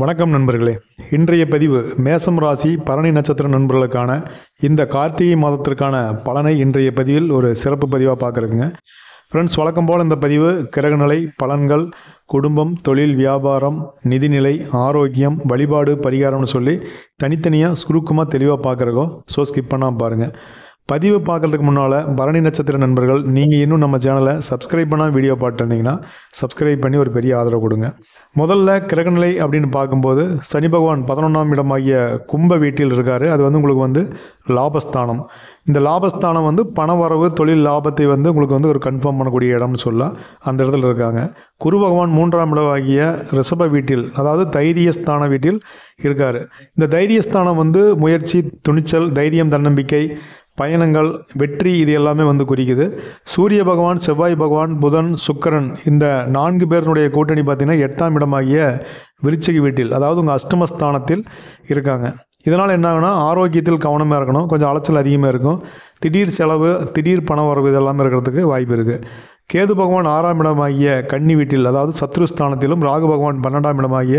வணக்கம் நண்பர்களே. இன்றைய பதிவு மேசம் ராசி பரணி நட்சத்திர நண்பர்களுக்கான இந்த கார்த்திகை மாதத்திற்கான பலனை இன்றைய பதிவில் ஒரு சிறப்பு பதிவாக பார்க்குறேங்க ஃப்ரெண்ட்ஸ் வழக்கம் போல் இந்த பதிவு கிரகநிலை பலன்கள் குடும்பம் தொழில் வியாபாரம் நிதிநிலை ஆரோக்கியம் வழிபாடு பரிகாரம்னு சொல்லி தனித்தனியாக சுருக்கமாக தெளிவாக பார்க்குறக்கோ ஸோ ஸ்கிப் பண்ணால் பாருங்கள் பதிவு பார்க்கறதுக்கு முன்னால் பரணி நட்சத்திர நண்பர்கள் நீங்கள் இன்னும் நம்ம சேனலை சப்ஸ்கிரைப் பண்ணால் வீடியோ பார்த்துருந்தீங்கன்னா சப்ஸ்கிரைப் பண்ணி ஒரு பெரிய ஆதரவு கொடுங்க. முதல்ல கிரகநிலை அப்படின்னு பார்க்கும்போது சனி பகவான் பதினொன்றாம் இடமாகிய கும்ப வீட்டில் இருக்கார். அது வந்து உங்களுக்கு வந்து லாபஸ்தானம். இந்த லாபஸ்தானம் வந்து பணவரவு தொழில் லாபத்தை வந்து உங்களுக்கு வந்து ஒரு கன்ஃபார்ம் பண்ணக்கூடிய இடம்னு சொல்லலாம் அந்த இடத்துல இருக்காங்க. குரு பகவான் மூன்றாம் இடமாகிய ரிஷப வீட்டில் அதாவது தைரியஸ்தான வீட்டில் இருக்கார். இந்த தைரியஸ்தானம் வந்து முயற்சி துணிச்சல் தைரியம் தன்னம்பிக்கை பயணங்கள் வெற்றி இது எல்லாமே வந்து குறிக்குது. சூரிய பகவான் செவ்வாய் பகவான் புதன் சுக்கரன் இந்த நான்கு பேருடைய கூட்டணி பார்த்தீங்கன்னா எட்டாம் இடமாகிய விருச்சிக வீட்டில் அதாவது உங்கள் அஷ்டமஸ்தானத்தில் இருக்காங்க. இதனால் என்ன ஆகுனா ஆரோக்கியத்தில் கவனமாக இருக்கணும் கொஞ்சம் அலைச்சல் அதிகமாக இருக்கும். திடீர் செலவு திடீர் பண வரவு இதெல்லாமே இருக்கிறதுக்கு வாய்ப்பு இருக்குது கேது பகவான் ஆறாம் இடமாகிய கன்னி வீட்டில் அதாவது சத்ருஸ்தானத்திலும் ராகு பகவான் பன்னெண்டாம் இடமாகிய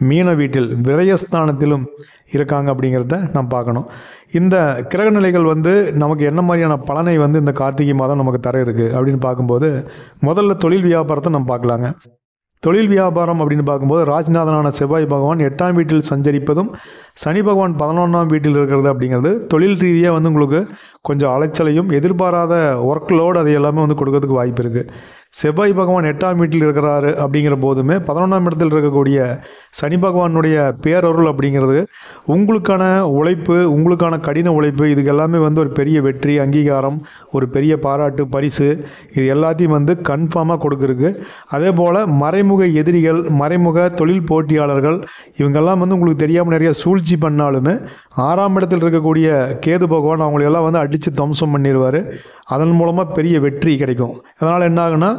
மீன வீட்டில் விரயஸ்தானத்திலும் இருக்காங்க அப்படிங்கிறத நாம் பார்க்கணும். இந்த கிரக நிலைகள் வந்து நமக்கு என்ன மாதிரியான பலனை வந்து இந்த கார்த்திகை மாதம் நமக்கு தர இருக்குது அப்படின்னு பார்க்கும்போது முதல்ல தொழில் வியாபாரத்தை நம்ம பார்க்கலாங்க. தொழில் வியாபாரம் அப்படின்னு பார்க்கும்போது ராஜ்நாதனான செவ்வாய் பகவான் எட்டாம் வீட்டில் சஞ்சரிப்பதும் சனி பகவான் பதினொன்றாம் வீட்டில் இருக்கிறது அப்படிங்கிறது தொழில் ரீதியாக வந்து உங்களுக்கு கொஞ்சம் அலைச்சலையும் எதிர்பாராத ஒர்க் லோடு அது எல்லாமே வந்து கொடுக்கறதுக்கு வாய்ப்பு இருக்குது செவ்வாய் பகவான் எட்டாம் வீட்டில் இருக்கிறாரு அப்படிங்கிற போதுமே பதினொன்றாம் இடத்தில் இருக்கக்கூடிய சனி பகவானுடைய பேரருள் அப்படிங்கிறது உங்களுக்கான உழைப்பு உங்களுக்கான கடின உழைப்பு இதுக்கு எல்லாமே வந்து ஒரு பெரிய வெற்றி அங்கீகாரம் ஒரு பெரிய பாராட்டு பரிசு இது எல்லாத்தையும் வந்து கன்ஃபார்மாக கொடுக்குறக்கு அதே போல் மறைமுக எதிரிகள் மறைமுக தொழில் போட்டியாளர்கள் இவங்கெல்லாம் வந்து உங்களுக்கு தெரியாமல் நிறைய சூழ்ச்சி பண்ணாலுமே ஆறாம் இடத்தில் இருக்கக்கூடிய கேது பகவான் அவங்களையெல்லாம் வந்து அடித்து துவம்சம் பண்ணிடுவார் அதன் மூலமாக பெரிய வெற்றி கிடைக்கும். அதனால் என்ன ஆகுனா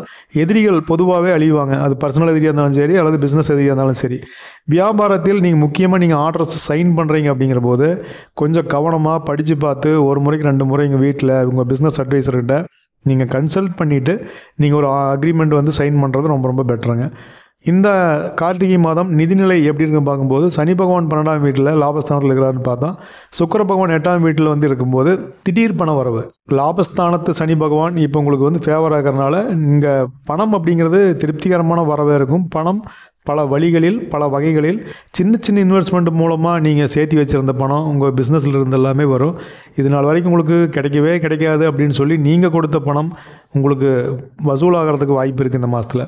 எதிரிகள் பொதுவாகவே அழிவாங்க. அது பர்சனல் எதிரியாக இருந்தாலும் சரி அல்லது பிஸ்னஸ் எதிரியாக இருந்தாலும் சரி. வியாபாரத்தில் நீங்கள் முக்கியமாக நீங்கள் ஆர்டர்ஸ் சைன் பண்ணுறீங்க அப்படிங்கிற போது கொஞ்சம் கவனமாக படித்து பார்த்து ஒரு முறைக்கு ரெண்டு முறை எங்கள் வீட்டில் உங்கள் பிஸ்னஸ் அட்வைசர்கிட்ட நீங்கள் கன்சல்ட் பண்ணிவிட்டு நீங்கள் ஒரு அக்ரிமெண்ட் வந்து சைன் பண்ணுறது ரொம்ப ரொம்ப பெட்டருங்க இந்த கார்த்திகை மாதம் நிதிநிலை எப்படி இருக்குன்னு பார்க்கும்போது சனி பகவான் பன்னெண்டாம் வீட்டில் லாபஸ்தானத்தில் இருக்கிறாருன்னு பார்த்தா சுக்கர பகவான் எட்டாம் வீட்டில் வந்து இருக்கும்போது திடீர் பண வரவு. லாபஸ்தானத்து சனி பகவான் இப்போ உங்களுக்கு வந்து ஃபேவர் ஆகிறனால இங்கே பணம் அப்படிங்கிறது திருப்திகரமான வரவே இருக்கும். பணம் பல வழிகளில் பல வகைகளில் சின்ன சின்ன இன்வெஸ்ட்மெண்ட் மூலமாக நீங்கள் சேர்த்தி வச்சுருந்த பணம் உங்கள் பிஸ்னஸில் இருந்து எல்லாமே வரும். இது நாள் வரைக்கும் உங்களுக்கு கிடைக்கவே கிடைக்காது அப்படின்னு சொல்லி நீங்கள் கொடுத்த பணம் உங்களுக்கு வசூலாகிறதுக்கு வாய்ப்பு இருக்குது இந்த மாதத்தில்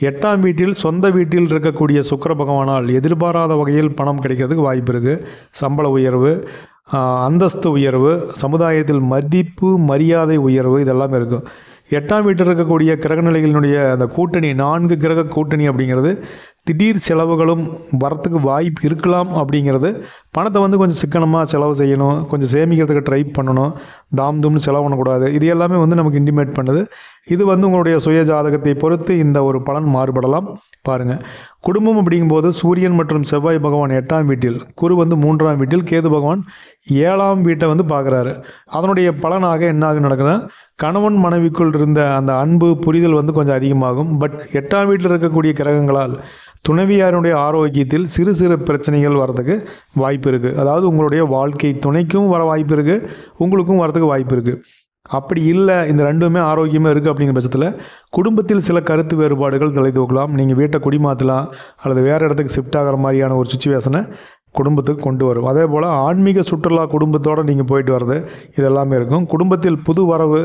எட்டாம் வீட்டில் சொந்த வீட்டில் இருக்கக்கூடிய சுக்கர பகவானால் எதிர்பாராத வகையில் பணம் கிடைக்கிறதுக்கு வாய்ப்பு இருக்குது சம்பள உயர்வு அந்தஸ்து உயர்வு சமுதாயத்தில் மதிப்பு மரியாதை உயர்வு இதெல்லாமே இருக்கும். எட்டாம் வீட்டில் இருக்கக்கூடிய கிரகநிலைகளினுடைய அந்த கூட்டணி நான்கு கிரக கூட்டணி அப்படிங்கிறது திடீர் செலவுகளும் வரத்துக்கு வாய்ப்பு இருக்கலாம் அப்படிங்கிறது. பணத்தை வந்து கொஞ்சம் சிக்கனமாக செலவு செய்யணும் கொஞ்சம் சேமிக்கிறதுக்கு ட்ரை பண்ணணும். தாம் தும்னு செலவு பண்ணக்கூடாது. இது எல்லாமே வந்து நமக்கு இன்டிமேட் பண்ணுது. இது வந்து உங்களுடைய சுய ஜாதகத்தை பொறுத்து இந்த ஒரு பலன் மாறுபடலாம். பாருங்கள் குடும்பம் அப்படிங்கும்போது சூரியன் மற்றும் செவ்வாய் பகவான் எட்டாம் வீட்டில் குரு வந்து மூன்றாம் வீட்டில் கேது பகவான் ஏழாம் வீட்டை வந்து பார்க்குறாரு. அதனுடைய பலனாக என்ன ஆகும் நடக்குதுன்னா கணவன் மனைவிக்குள் இருந்த அந்த அன்பு புரிதல் வந்து கொஞ்சம் அதிகமாகும். பட் எட்டாம் வீட்டில் இருக்கக்கூடிய கிரகங்களால் துணைவியாருடைய ஆரோக்கியத்தில் சிறு சிறு பிரச்சனைகள் வர்றதுக்கு வாய்ப்பு இருக்குது அதாவது உங்களுடைய வாழ்க்கை துணைக்கும் வர வாய்ப்பு இருக்குது உங்களுக்கும் வரதுக்கு வாய்ப்பு இருக்குது அப்படி இல்லை இந்த ரெண்டுமே ஆரோக்கியமாக இருக்குது அப்படிங்கிற பட்சத்தில் குடும்பத்தில் சில கருத்து வேறுபாடுகள் தலை தூக்கலாம் நீங்கள் வீட்டை குடிமாற்றலாம் அல்லது வேறு இடத்துக்கு ஷிஃப்ட் ஆகிற மாதிரியான ஒரு சுச்சுவேஷனை குடும்பத்துக்கு கொண்டு வரும். அதே போல் ஆன்மீக சுற்றுலா குடும்பத்தோடு நீங்கள் போயிட்டு வர்றது இதெல்லாமே இருக்கும். குடும்பத்தில் புது வரவு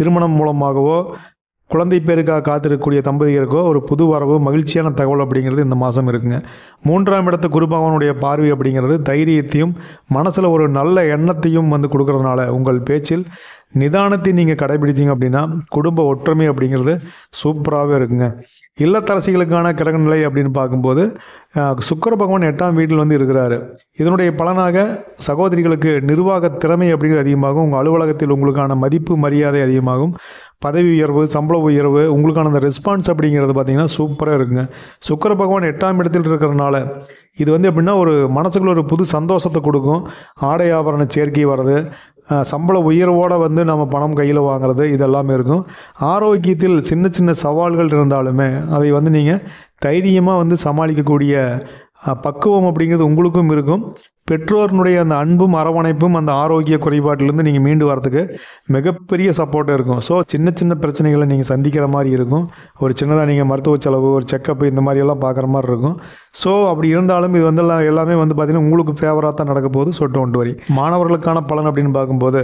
திருமணம் மூலமாகவோ குழந்தை பேருக்காக காத்திருக்கக்கூடிய தம்பதியருக்கோ ஒரு புது வரவு மகிழ்ச்சியான தகவல் அப்படிங்கிறது இந்த மாதம் இருக்குங்க. மூன்றாம் இடத்து குருபகவனுடைய பார்வை அப்படிங்கிறது தைரியத்தையும் மனசில் ஒரு நல்ல எண்ணத்தையும் வந்து கொடுக்கறதுனால உங்கள் பேச்சில் நிதானத்தை நீங்கள் கடைபிடிச்சிங்க அப்படின்னா குடும்ப ஒற்றுமை அப்படிங்கிறது சூப்பராகவே இருக்குங்க. இல்லத்தரசிகளுக்கான கிரகநிலை அப்படின்னு பார்க்கும்போது சுக்கர பகவான் எட்டாம் வீட்டில் வந்து இருக்கிறாரு. இதனுடைய பலனாக சகோதரிகளுக்கு நிர்வாக திறமை அப்படிங்கிறது அதிகமாகும். உங்கள் அலுவலகத்தில் உங்களுக்கான மதிப்பு மரியாதை அதிகமாகும். பதவி உயர்வு சம்பள உயர்வு உங்களுக்கான அந்த ரெஸ்பான்ஸ் அப்படிங்கிறது பார்த்தீங்கன்னா சூப்பராக இருக்குங்க. சுக்கர பகவான் எட்டாம் இடத்தில் இருக்கிறதுனால இது வந்து எப்படின்னா ஒரு மனசுக்குள்ள ஒரு புது சந்தோஷத்தை கொடுக்கும். ஆடை ஆபரண சேர்க்கை வர்றது சம்பள உயர்வோடு வந்து நம்ம பணம் கையில் வாங்குறது இதெல்லாமே இருக்கும். ஆரோக்கியத்தில் சின்ன சின்ன சவால்கள் இருந்தாலுமே அதை வந்து நீங்கள் தைரியமாக வந்து சமாளிக்கக்கூடிய பக்குவம் அப்படிங்கிறது உங்களுக்கும் இருக்கும். பெற்றோர்னுடைய அந்த அன்பும் அரவணைப்பும் அந்த ஆரோக்கிய குறைபாட்டிலேருந்து நீங்கள் மீண்டு வரதுக்கு மிகப்பெரிய சப்போர்ட்டாக இருக்கும். ஸோ சின்ன சின்ன பிரச்சனைகளை நீங்கள் சந்திக்கிற மாதிரி இருக்கும். ஒரு சின்னதாக நீங்கள் மருத்துவ செலவு ஒரு செக்கப் இந்த மாதிரியெல்லாம் பார்க்குற மாதிரி இருக்கும். ஸோ அப்படி இருந்தாலும் இது வந்து எல்லாம் எல்லாமே வந்து பார்த்திங்கன்னா உங்களுக்கு ஃபேவராக தான் நடக்க போகுது. ஸோ டோன்ட் வரி மாணவர்களுக்கான பலன் அப்படின்னு பார்க்கும்போது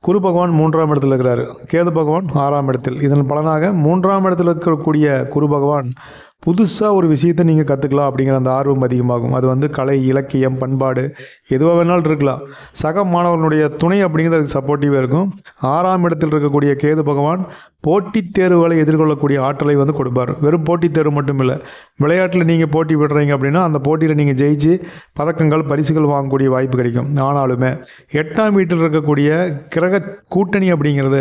குரு பகவான் மூன்றாம் இடத்தில் இருக்கிறார். கேது பகவான் ஆறாம் இடத்தில். இதன் பலனாக மூன்றாம் இடத்தில் இருக்கக்கூடிய குரு பகவான் புதுசாக ஒரு விஷயத்தை நீங்கள் கற்றுக்கலாம் அப்படிங்கிற அந்த ஆர்வம் அதிகமாகும். அது வந்து கலை இலக்கியம் பண்பாடு எதுவாக வேணாலும் இருக்கலாம். சக மாணவர்களுடைய துணை அப்படிங்கிறது அதுக்கு சப்போர்ட்டிவாக இருக்கும். ஆறாம் இடத்தில் இருக்கக்கூடிய கேது பகவான் போட்டித் தேர்வுகளை எதிர்கொள்ளக்கூடிய ஆற்றலை வந்து கொடுப்பார். வெறும் போட்டித் தேர்வு மட்டும் இல்லை விளையாட்டில் நீங்கள் போட்டி விடுறீங்க அப்படின்னா அந்த போட்டியில் நீங்கள் ஜெயிச்சு பதக்கங்கள் பரிசுகள் வாங்கக்கூடிய வாய்ப்பு கிடைக்கும். ஆனாலுமே எட்டாம் வீட்டில் இருக்கக்கூடிய கிரக கூட்டணி அப்படிங்கிறது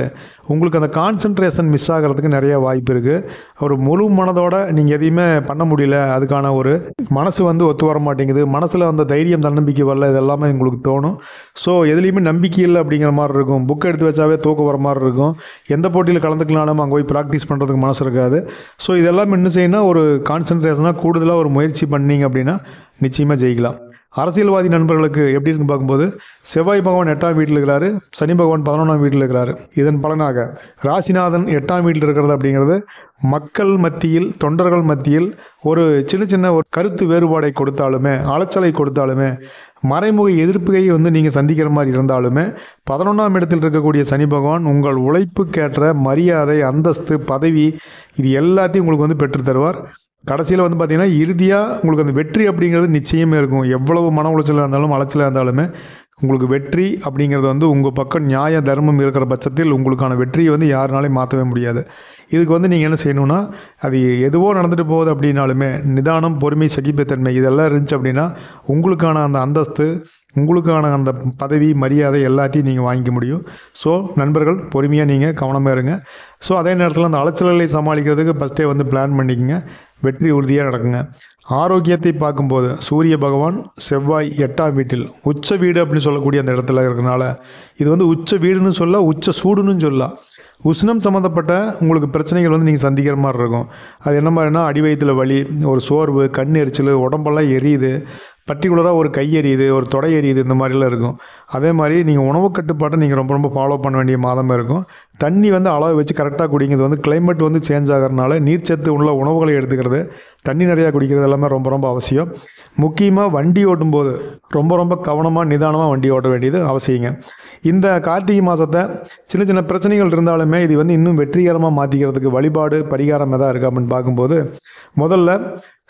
உங்களுக்கு அந்த கான்சன்ட்ரேஷன் மிஸ் ஆகிறதுக்கு நிறைய வாய்ப்பு இருக்குது ஒரு முழு மனதோட நீங்கள் எதையுமே பண்ண முடியல. அதுக்கான ஒரு மனசு வந்து ஒத்து வர மாட்டேங்குது. மனசில் அந்த தைரியம் தன்னம்பிக்கை வரல. இதெல்லாமே உங்களுக்கு தோணும். ஸோ எதுலேயுமே நம்பிக்கை இல்லை அப்படிங்கிற மாதிரி இருக்கும். புக் எடுத்து வச்சாவே தூக்கம் வர மாதிரி இருக்கும். எந்த போட்டியில் கலந்துக்கலாலும் அங்கே போய் ப்ராக்டிஸ் பண்ணுறதுக்கு மனசு இருக்காது. ஸோ இதெல்லாம் என்ன செய்யணும் ஒரு கான்சன்ட்ரேஷனாக கூடுதலாக ஒரு முயற்சி பண்ணீங்க அப்படின்னா நிச்சயமாக ஜெயிக்கலாம். அரசியல்வாதி நண்பர்களுக்கு எப்படி இருக்குன்னு பார்க்கும்போது செவ்வாய் பகவான் எட்டாம் வீட்டில் இருக்கிறாரு சனி பகவான் பதினொன்றாம் வீட்டில் இருக்கிறாரு. இதன் பலனாக ராசிநாதன் எட்டாம் வீட்டில் இருக்கிறது அப்படிங்கிறது மக்கள் மத்தியில் தொண்டர்கள் மத்தியில் ஒரு சின்ன சின்ன ஒரு கருத்து வேறுபாடை கொடுத்தாலுமே அலைச்சலை கொடுத்தாலுமே மறைமுக எதிர்ப்புகையை வந்து நீங்கள் சந்திக்கிற மாதிரி இருந்தாலுமே பதினொன்றாம் இடத்தில் இருக்கக்கூடிய சனி பகவான் உங்கள் உழைப்புக்கேற்ற மரியாதை அந்தஸ்து பதவி இது எல்லாத்தையும் உங்களுக்கு வந்து பெற்றுத்தருவார். கடைசியில் வந்து பார்த்தீங்கன்னா இறுதியாக உங்களுக்கு அந்த வெற்றி அப்படிங்கிறது நிச்சயமே இருக்கும். எவ்வளவு மன உளைச்சலாக இருந்தாலும் அலைச்சலாக இருந்தாலுமே உங்களுக்கு வெற்றி அப்படிங்கிறது வந்து உங்கள் பக்கம் நியாய தர்மம் இருக்கிற பட்சத்தில் உங்களுக்கான வெற்றியை வந்து யாருனாலையும் மாற்றவே முடியாது. இதுக்கு வந்து நீங்கள் என்ன செய்யணும்னா அது எதுவோ நடந்துட்டு போகுது அப்படின்னாலுமே நிதானம் பொறுமை சகிப்புத்தன்மை இதெல்லாம் இருந்துச்சு அப்படின்னா உங்களுக்கான அந்த அந்தஸ்து உங்களுக்கான அந்த பதவி மரியாதை எல்லாத்தையும் நீங்கள் வாங்கிக்க முடியும். ஸோ நண்பர்கள் பொறுமையாக நீங்கள் கவனமாக இருங்க. ஸோ அதே நேரத்தில் அந்த அலைச்சல்களை சமாளிக்கிறதுக்கு ஃபஸ்ட்டே வந்து பிளான் பண்ணிக்கங்க. வெற்றி உறுதியாக நடக்குங்க. ஆரோக்கியத்தை பார்க்கும்போது சூரிய பகவான் செவ்வாய் எட்டாம் வீட்டில் உச்ச வீடு அப்படின்னு சொல்லக்கூடிய அந்த இடத்துல இருக்கிறனால இது வந்து உச்ச வீடுன்னு சொல்ல உச்ச சூடுன்னு சொல்லலாம் உஷ்ணம் சம்மந்தப்பட்ட உங்களுக்கு பிரச்சனைகள் வந்து நீங்கள் சந்திக்கிற மாதிரி இருக்கும். அது என்ன மாதிரினா அடி வயிற்றுல வலி ஒரு சோர்வு கண் எரிச்சல் உடம்பெல்லாம் எரியுது. பர்டிகுலராக ஒரு கை எரியுது ஒரு தொடை எரியுது இந்த மாதிரிலாம் இருக்கும். அதே மாதிரி நீங்கள் உணவு கட்டுப்பாட்டை நீங்கள் ரொம்ப ரொம்ப ஃபாலோ பண்ண வேண்டிய மாதமாக இருக்கும். தண்ணி வந்து அளவு வச்சு கரெக்டாக குடிங்கிறது வந்து கிளைமேட் வந்து சேஞ்ச் ஆகிறனால நீர்ச்சத்து உள்ள உணவுகளை எடுத்துக்கிறது தண்ணி நிறையா குடிக்கிறது எல்லாமே ரொம்ப ரொம்ப அவசியம். முக்கியமாக வண்டி ஓட்டும்போது ரொம்ப ரொம்ப கவனமாக நிதானமாக வண்டி ஓட்ட வேண்டியது அவசியங்க. இந்த கார்த்திகை மாதத்தை சின்ன சின்ன பிரச்சனைகள் இருந்தாலுமே இது வந்து இன்னும் வெற்றிகரமாக மாற்றிக்கிறதுக்கு வழிபாடு பரிகாரம் எதாவது இருக்குது அப்படின்னு பார்க்கும்போது முதல்ல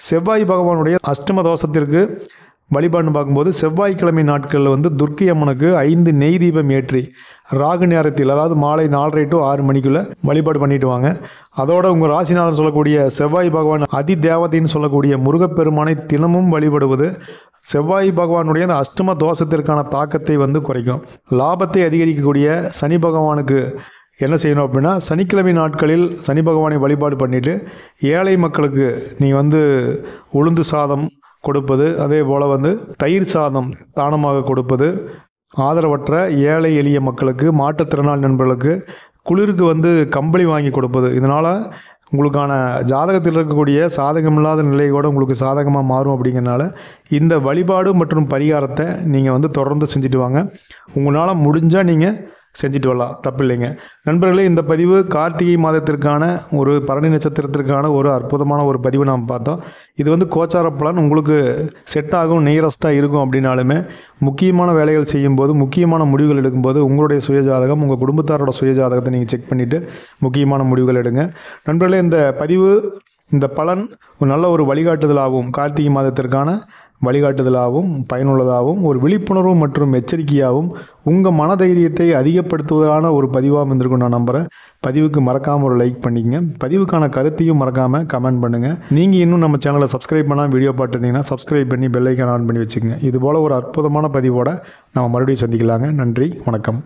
செவ்வாய் பகவானுடைய அஷ்டம தோஷத்திற்கு வழிபாடுன்னு பார்க்கும்போது செவ்வாய்க்கிழமை நாட்களில் வந்து துர்க்கை அம்மனுக்கு ஐந்து நெய் தீபம் ஏற்றி ராகு நேரத்தில் அதாவது மாலை நாலரை டு ஆறு மணிக்குள்ளே வழிபாடு பண்ணிட்டு வாங்க. அதோட உங்கள் ராசிநாதன் சொல்லக்கூடிய செவ்வாய் பகவான் அதி தேவதைன்னு சொல்லக்கூடிய முருகப்பெருமானை தினமும் வழிபடுவது செவ்வாய் பகவானுடைய அந்த அஷ்டம தோஷத்திற்கான தாக்கத்தை வந்து குறைக்கும். லாபத்தை அதிகரிக்கக்கூடிய சனி பகவானுக்கு என்ன செய்யணும் அப்படின்னா சனிக்கிழமை நாட்களில் சனி பகவானை வழிபாடு பண்ணிவிட்டு ஏழை மக்களுக்கு நீ வந்து உளுந்து சாதம் கொடுப்பது அதே போல் வந்து தயிர் சாதம் தானமாக கொடுப்பது ஆதரவற்ற ஏழை எளிய மக்களுக்கு மாற்றுத்திறனாளி நண்பர்களுக்கு குளிருக்கு வந்து கம்பளி வாங்கி கொடுப்பது. இதனால் உங்களுக்கான ஜாதகத்தில் இருக்கக்கூடிய சாதகமில்லாத நிலை கூட உங்களுக்கு சாதகமாக மாறும் அப்படிங்கிறனால இந்த வழிபாடு மற்றும் பரிகாரத்தை நீங்கள் வந்து தொடர்ந்து செஞ்சுட்டு வாங்க. உங்களால் முடிஞ்சால் நீங்கள் செஞ்சுட்டு வரலாம். தப்பு இல்லைங்க. நண்பர்களே இந்த பதிவு கார்த்திகை மாதத்திற்கான ஒரு பரணி நட்சத்திரத்திற்கான ஒரு அற்புதமான ஒரு பதிவு நாம் பார்த்தோம். இது வந்து கோச்சார பலன். உங்களுக்கு செட் ஆகும் நியரஸ்ட்டாக இருக்கும் அப்படின்னாலுமே முக்கியமான வேலைகள் செய்யும்போது முக்கியமான முடிவுகள் எடுக்கும்போது உங்களுடைய சுயஜாதகம் உங்கள் குடும்பத்தாரோட சுயஜாதகத்தை நீங்கள் செக் பண்ணிவிட்டு முக்கியமான முடிவுகள் எடுங்க. நண்பர்களே இந்த பதிவு இந்த பலன் ஒரு நல்ல ஒரு வழிகாட்டுதலாகவும் கார்த்திகை மாதத்திற்கான வழிகாட்டுதலாகவும் பயனுள்ளதாகவும் ஒரு விழிப்புணர்வு மற்றும் எச்சரிக்கையாகவும் உங்கள் மனதைரியத்தை அதிகப்படுத்துவதான ஒரு பதிவாக இருந்திருக்கும் நான் நம்புகிறேன் பதிவுக்கு மறக்காமல் ஒரு லைக் பண்ணிக்கங்க. பதிவுக்கான கருத்தையும் மறக்காமல் கமெண்ட் பண்ணுங்கள் நீங்கள் இன்னும் நம்ம சேனலை சப்ஸ்கிரைப் பண்ணால் வீடியோ பார்த்துருந்தீங்கன்னா சப்ஸ்கிரைப் பண்ணி பெல்லைக்கான் ஆன் பண்ணி வச்சுக்கோங்க. இது போல் ஒரு அற்புதமான பதிவோடு நம்ம மறுபடியும் சந்திக்கலாங்க. நன்றி வணக்கம்.